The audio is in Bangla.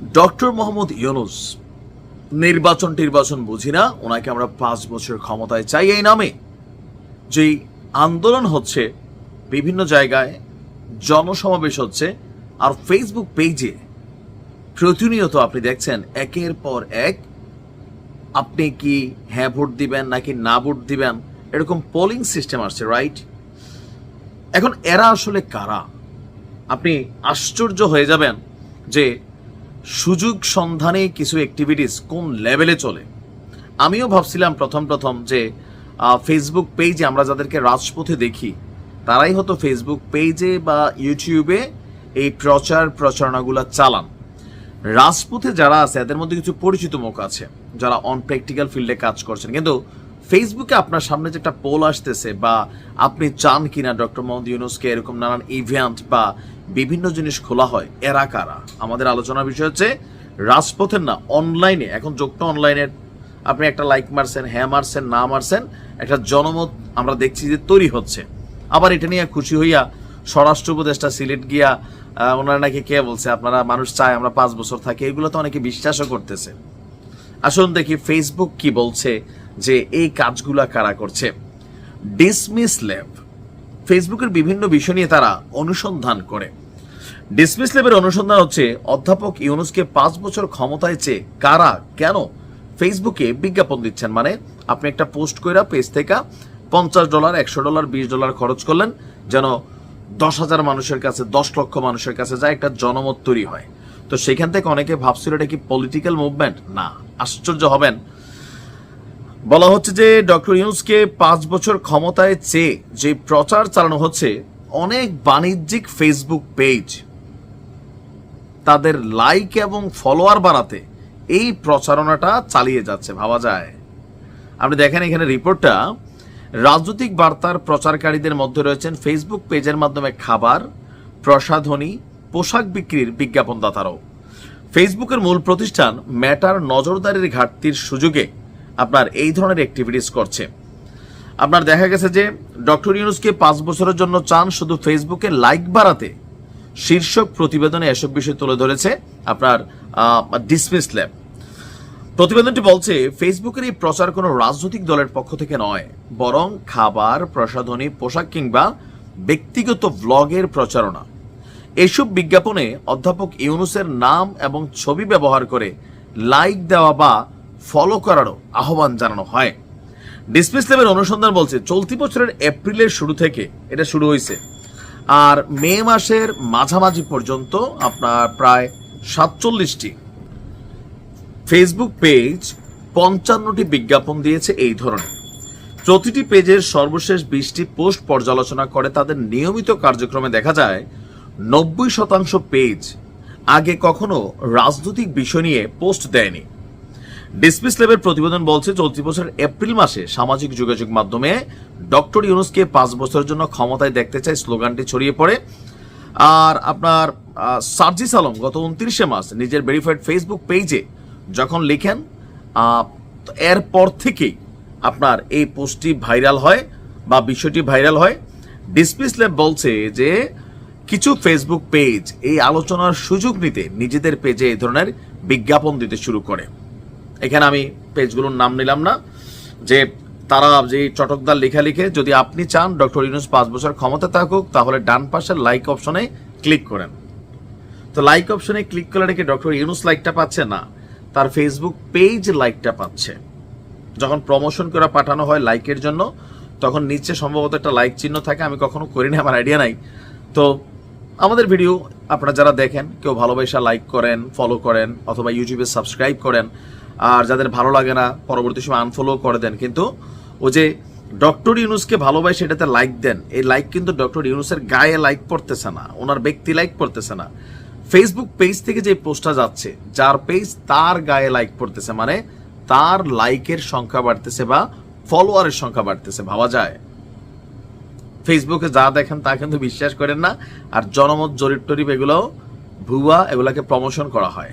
ডক্টর মোহাম্মদ ইউনুস, নির্বাচন টির্বাচন বুঝি না, ওনাকে আমরা পাঁচ বছর ক্ষমতায় চাই এই নামে। যেই আন্দোলন হচ্ছে, বিভিন্ন জায়গায় জনসমাবেশ হচ্ছে, আর ফেসবুক পেজে প্রতিনিয়ত আপনি দেখছেন, একের পর এক আপনি কি হ্যাঁ ভোট দিবেন নাকি না ভোট দিবেন, এরকম পোলিং সিস্টেম আসছে রাইট এখন এরা আসলে কারা? আপনি আশ্চর্য হয়ে যাবেন যে সুযোগ সন্ধানে কিছু অ্যাক্টিভিটিস কোন লেভেলে চলে? আমিও ভাবছিলাম প্রথম প্রথম যে ফেসবুক পেজে আমরা যাদেরকে রাজপথে দেখি, তারাই হয়তো ফেসবুক পেজে বা ইউটিউবে এই প্রচার প্রচারণাগুলো চালান। রাজপথে যারা আছে, এদের মধ্যে কিছু পরিচিত মুখ আছে, যারা অন প্র্যাকটিক্যাল ফিল্ডে কাজ করছেন। কিন্তু ফেসবুকে আপনার সামনে যে একটা পোল আসতেছে বা আপনি চান কিনা ডক্টর মোহাম্মদ ইউনুসকে এরকম নানান ইভেন্ট বা বিভিন্ন জিনিস খোলা হয়, এরা কারা? আমাদের আলোচনার বিষয় হচ্ছে রাজপথের না অনলাইনে এখন যোগটা অনলাইনের আপনি একটা লাইক মারছেন হ্যাঁ মারছেন, না মারছেন, একটা জনমত আমরা দেখছি যে তৈরি হচ্ছে। আবার এটা নিয়ে খুশি হইয়া স্বরাষ্ট্র উপদেষ্টা সিলেট গিয়া ওনারা নাকি কে বলছে, আপনারা মানুষ চায়, আমরা পাঁচ বছর থাকি, এগুলো তো অনেকে বিশ্বাসও করতেছে। আসুন দেখি ফেসবুক কি বলছে যে এই কাজগুলা কারা করছে। ডিসমিস ল্যাব ফেসবুকের বিভিন্ন বিষয় নিয়ে তারা অনুসন্ধান করে। ডিসমিস ল্যাবের অনুসন্ধান হচ্ছে, অধ্যাপক ইউনুসকে পাঁচ বছর ক্ষমতায় চেয়ে কারা, কেন ফেসবুকে বিজ্ঞাপন দিচ্ছেন? মানে আপনি একটা পোস্ট কইরা পেজ থেকে পঞ্চাশ ডলার, একশো ডলার, বিশ ডলার খরচ করলেন, যেন দশ হাজার মানুষের কাছে, দশ লক্ষ মানুষের কাছে যায় একটা জনমত তৈরি হয়। তো সেখান থেকে অনেকে ভাবছিল এটা কি পলিটিক্যাল মুভমেন্ট না, আশ্চর্য হবেন। বলা হচ্ছে যে ডক্টর ইউনুসকে পাঁচ বছর ক্ষমতায় চেয়ে যে প্রচার চালানো হচ্ছে, অনেক বাণিজ্যিক ফেসবুক পেজ তাদের লাইক এবং ফলোয়ার বাড়াতে এই প্রচারণাটা চালিয়ে যাচ্ছে, ভাবা যায়। আপনি দেখেন এখানে রিপোর্টটা রাজনৈতিক বার্তার প্রচারকারীদের মধ্যে রয়েছেন ফেসবুক পেজের মাধ্যমে খাবার, প্রসাধনী, পোশাক বিক্রির বিজ্ঞাপনদাতারাও। ফেসবুকের মূল প্রতিষ্ঠান ম্যাটার নজরদারির ঘাটতির সুযোগে আপনার এই ধরনের অ্যাক্টিভিটিস করছে। আপনার দেখা গেছে যে ডক্টর ইউনুসকে পাঁচ বছরের জন্য চান, শুধু ফেসবুকে লাইক বাড়াতে। শীর্ষক প্রতিবেদনে এসব বিষয় তুলে ধরেছে আপনার ডিসমিস ল্যাব প্রতিবেদনটি বলছে ফেসবুকের এই প্রচার কোনো রাজনৈতিক দলের পক্ষ থেকে নয়, বরং খাবার, প্রসাধনী, পোশাক কিংবা ব্যক্তিগত ব্লগের প্রচারণা। এসব বিজ্ঞাপনে অধ্যাপক ইউনুসের নাম এবং ছবি ব্যবহার করে লাইক দেওয়া বা ফলো করারও আহ্বান জানানো হয়। ডিসপ্লেস ল্যাবের অনুসন্ধান বলছে, চলতি বছরের এপ্রিলের শুরু থেকে এটা শুরু হয়েছে আর মে মাসের মাঝামাঝি পর্যন্ত আপনার প্রায় সাতচল্লিশটি ফেসবুক পেজ পঞ্চান্নটি বিজ্ঞাপন দিয়েছে এই ধরনের। প্রতিটি পেজের সর্বশেষ বিশটি পোস্ট পর্যালোচনা করে তাদের নিয়মিত কার্যক্রমে দেখা যায়, নব্বই শতাংশ পেজ আগে কখনো রাজনৈতিক বিষয় নিয়ে পোস্ট দেয়নি। ডিসমিস ল্যাবের প্রতিবেদন বলছে, চলতি বছর এপ্রিল মাসে সামাজিক যোগাযোগ মাধ্যমে ডক্টর ইউনুসকে পাঁচ বছরের জন্য ক্ষমতায় দেখতে চাই স্লোগানটি ছড়িয়ে পড়ে। আর আপনার সার্জিস আলম গত উনত্রিশে মাস নিজের ভেরিফাইড ফেসবুক পেজে যখন লিখেন এরপর থেকেই আপনার এই পোস্টটি ভাইরাল হয় বা বিষয়টি ভাইরাল হয়। ডিসমিস ল্যাব বলছে যে কিছু ফেসবুক পেজ এই আলোচনার সুযোগ নিতে নিজেদের পেজে এই ধরনের বিজ্ঞাপন দিতে শুরু করে। এখানে আমি পেজগুলোর নাম নিলাম না। যে তারা যে চটকদার লেখা লিখে যদি আপনি চান ডক্টর ইউনুস পাঁচ বছর ক্ষমতা থাকুক, তাহলে ডান পাশের লাইক অপশনে ক্লিক করেন। তো লাইক অপশনে ক্লিক করলে কি ডক্টর ইউনুস লাইকটা পাচ্ছে না, তার ফেসবুক পেজ লাইকটা পাচ্ছে। যখন প্রমোশন করে পাঠানো হয় লাইকের জন্য, তখন নিচে সম্ভবত একটা লাইক চিহ্ন থাকে, আমি কখনো করিনি, আমার আইডিয়া নাই। তো আমাদের ভিডিও আপনারা যারা দেখেন, কেউ ভালোবাসা লাইক করেন ফলো করেন, অথবা ইউটিউবে সাবস্ক্রাইব করেন আর যাদের ভালো লাগে না, পরবর্তী সময় আনফলো করে দেন। কিন্তু ও যে ডক্টর ইউনুসকে ভালোবাসে এটাতে লাইক দেন। এই লাইক কিন্তু ডক্টর ইউনুসের গায়ে লাইক পড়তেছে না। ওনার ব্যক্তি লাইক পড়তেছে না। ফেসবুক পেজ থেকে যে পোস্টটা যাচ্ছে, যার পেজ তার গায়ে লাইক পড়তেছে মানে তার লাইকের সংখ্যা বাড়তেছে বা ফলোয়ারের সংখ্যা বাড়তেছে, ভাবা যায়। ফেসবুকে যা দেখেন, তা কিন্তু বিশ্বাস করেন না। আর জনমত জরিপ টরিপ এগুলো ভুয়া, এগুলাকে প্রমোশন করা হয়।